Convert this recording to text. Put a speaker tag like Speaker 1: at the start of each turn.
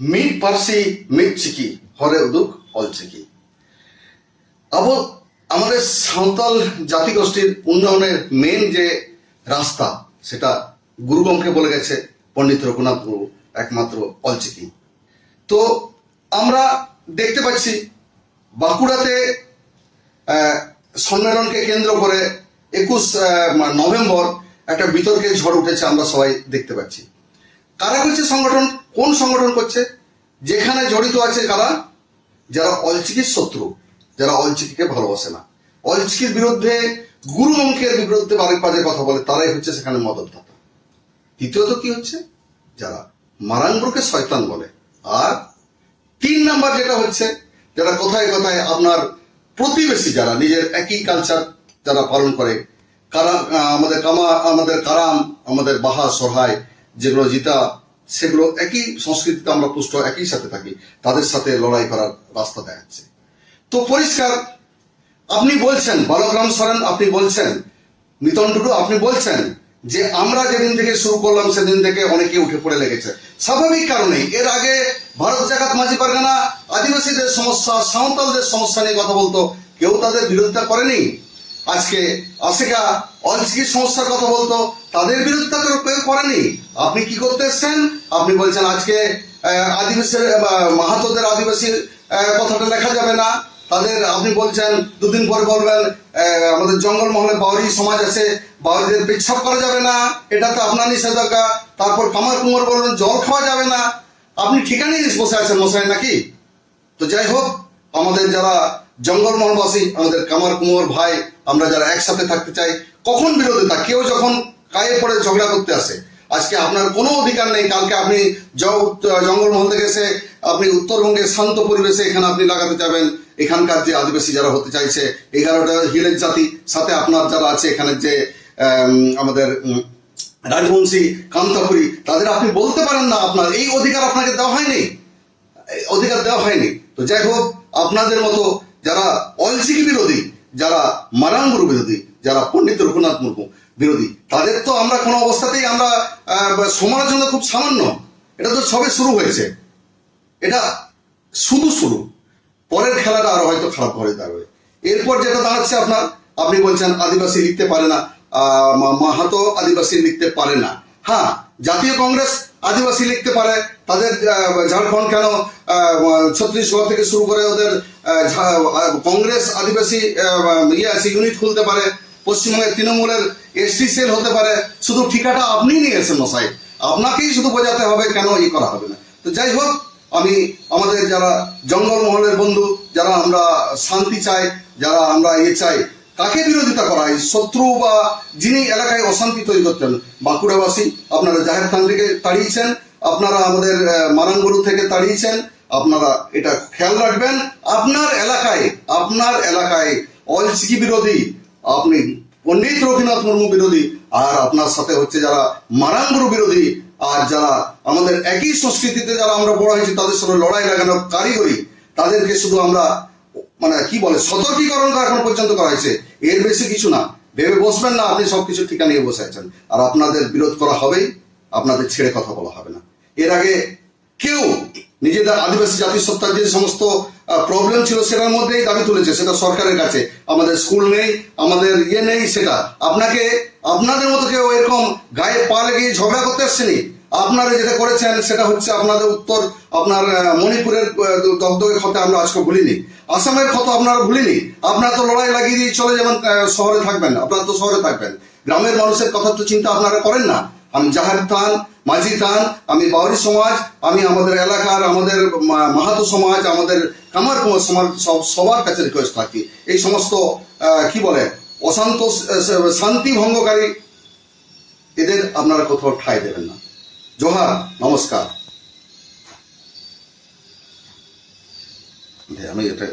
Speaker 1: ᱢᱤᱫ ᱯᱟᱹᱨᱥᱤ ᱢᱤᱫ ᱪᱤᱠᱤ হরে উদুক অলচিকি আবো আমাদের সাঁওতাল জাতিগোষ্ঠীর উন্নয়নের মেন যে রাস্তা সেটা গুরু গমকে বলে গেছে পণ্ডিত রঘুনাথ গুরু একমাত্র অলচিকি তো আমরা দেখতে পাচ্ছি বাঁকুড়াতে আহ, সম্মেলনকে কেন্দ্র করে একুশ নভেম্বর একটা বিতর্কের ঝড় উঠেছে আমরা সবাই দেখতে পাচ্ছি কারা করছে সংগঠন? কোন সংগঠন করছে? যেখানে জড়িত আছে কারা? যারা অলচিকির শত্রু, যারা অলচিকিকে ভালোবাসে না। অলচিকির বিরুদ্ধে, গুরু অঙ্কের বিরুদ্ধে বারেক বাজে কথা বলে, তারাই হচ্ছে সেখানে মদতদাতা। দ্বিতীয়ত কি হচ্ছে? যারা মারাঙ্গুরকে শয়তান বলে। আর তিন নাম্বার যেটা হচ্ছে, যারা কোথায় কোথায় আপনার প্রতিবেশী, যারা নিজের একই কালচার যারা পালন করে, কারা আমাদের কামা, আমাদের কারাম, আমাদের বাহা সহায় যেগুলো জিতা, সেগুলো একই সংস্কৃতিতে আমরা পুষ্ট, একই সাথে থাকি, তাদের সাথে লড়াই করার রাস্তা দেখাচ্ছে। তো পরিষ্কার, আপনি বলছেন বালকরাম সরেন, আপনি বলছেন, মিতন টুডু, আপনি বলছেন যে আমরা যেদিন থেকে শুরু করলাম, সেদিন থেকে অনেকে উঠে পড়ে লেগেছে। স্বাভাবিক কারণেই, এর আগে ভারত জাকাত মাঝি পারগানা, আদিবাসীদের সমস্যা, সাঁওতালদের সমস্যা নিয়ে কথা বলতো, কেউ তাদের বিরোধিতা করেনি। আজকে আশিকা অলচিকির সমস্যার কথা বলতো তাদের বিরোধিতা কেউ কেউ করেনি। আপনি কি করতে এসছেন? আপনি বলছেন আজকে আদিবাসী মাহাতোদের আদিবাসী কথাটা লেখা যাবে না। তাদের, আপনি বলছেন, দুদিন পরে বলবেন আমাদের জঙ্গল মহলে বাউরি সমাজ আছে, বাউরিদের বিক্ষোভ করা যাবে না, এটা তো আপনার নিষেধাজ্ঞা। তারপর কামার কুমার বলবেন জল খাওয়া যাবে না। আপনি ঠিকানাই বসে আছেন, মশাই, নাকি? তো যাই হোক, আমাদের যারা জঙ্গল জঙ্গলমহলবাসী আমাদের কামার কুমোর ভাই, আমরা যারা একসাথে থাকতে চাই, কখন বিরোধিতা? কেউ যখন গায়ে পড়ে ঝগড়া করতে আসে। আজকে আপনার কোনো অধিকার নেই, কালকে আপনি জঙ্গলমহল থেকে এসে আপনি উত্তরবঙ্গের শান্ত পরিবেশে এখানে আপনি লাগাতে যাবেন। এখানকার যে আদিবাসী যারা হতে চাইছে, এগারোটা হিলের জাতি, সাথে আপনার যারা আছে এখানে যে আমাদের রাজবংশী, কান্তাপুরী, তাদের আপনি বলতে পারেন না আপনার, এই অধিকার আপনাকে দেওয়া হয়নি। অধিকার দেওয়া হয়নি। তো যাই হোক, আপনাদের মতো যারা অলচিকি বিরোধী, যারা মারাঙ্গুরু বিরোধী, যারা পণ্ডিত রঘুনাথ মুর্মু বিরোধী। তাদের তো আমরা কোনো অবস্থাতেই আমরা আহ, জন্য খুব সামান্য। এটা তো সবে শুরু হয়েছে। এটা শুধু শুরু। পরের খেলাটা আরও হয়তো খারাপ হয়ে দাঁড়াবে এরপর যেটা দাঁড়াচ্ছে আপনার আপনি বলছেন আদিবাসী লিখতে পারে না। মাহাতো আদিবাসী লিখতে পারে না। হ্যাঁ জাতীয় কংগ্রেস আদিবাসী লিখতে পারে। তাদের ঝাড়খণ্ড কেন আহ, ছত্তিশগড় থেকে শুরু করে ওদের কংগ্রেস আদিবাসী ইয়ে আছে ইউনিট খুলতে পারে। পশ্চিমবঙ্গের তৃণমূলের এসটি সেল হতে পারে, শুধু ঠিকাটা আপনি নিয়েছেন মশাই। আপনাকেই শুধু বোঝাতে হবে কেন ই করা হবে না। তো যাই হোক, আমি আমাদের যারা জঙ্গল মহলের বন্ধু, যারা আমরা শান্তি চাই, যারা আমরা ইয়ে চাই কাকে বিরোধিতা করা হয়। শত্রু বা যিনি এলাকায় অশান্তি তৈরি করতেন, বাঁকুড়াবাসী, আপনারা জাহের খান থেকে তাড়িয়েছেন, আপনারা আমাদের মারাঙ্গুরু থেকে তাড়িয়েছেন, আপনারা এটা খেয়াল রাখবেন, আপনার এলাকায় আপনার এলাকায় অলচিকি বিরোধী আপনি পণ্ডিত রঘুনাথ মুর্মু বিরোধী, আর আপনার সাথে হচ্ছে যারা মারাঙ্গুরু বিরোধী, আর যারা আমাদের একই সংস্কৃতিতে যারা আমরা বড় হয়েছি, তাদের সঙ্গে লড়াই লাগানো কারিগরি, তাদেরকে শুধু আমরা মানে কি বলে, সতর্কীকরণ করা এখন পর্যন্ত করা হয়েছে। এর বেশি কিছু না। ভেবে বসবেন না, আপনি সবকিছু ঠিকা নিয়ে বসে আছেন। আর আপনাদের বিরোধ করা হবেই, আপনাদের ছেড়ে কথা বলা হবে না। এর আগে কেউ নিজেদের আদিবাসী জাতিসত্তার যে সমস্ত প্রবলেম ছিল সেটার মধ্যেই দাবি তুলেছে সেটা সরকারের কাছে। আমাদের স্কুল নেই আমাদের ইয়ে নেই সেটা। আপনাকে আপনাদের মতো কেউ এরকম গায়ে পা লেগে ঝগড়া করতে আসছেনি আপনারা যেটা করেছেন সেটা হচ্ছে আপনাদের উত্তর আপনার মণিপুরের দগদগে ক্ষত আমরা আজকে ভুলিনি। আসামের ক্ষত আপনারা ভুলিনি? আপনারা তো লড়াই লাগিয়ে দিয়ে চলে আহ, শহরে থাকবেন আপনারা তো শহরে থাকবেন। গ্রামের মানুষের কথা তো চিন্তা আপনারা করেন না। আমি জাহার থান মাঝি থান আমি বাউরি সমাজ, আমি আমাদের এলাকার, আমাদের মাহাতো সমাজ, আমাদের কামার কুমার সমাজ, সব, সবার কাছে রিকোয়েস্ট রাখি এই সমস্ত কি বলে, অশান্ত শান্তি ভঙ্গকারী, এদের আপনারা কোথাও ঠাঁই দেবেন না। জোহার, নমস্কার। আমি এটা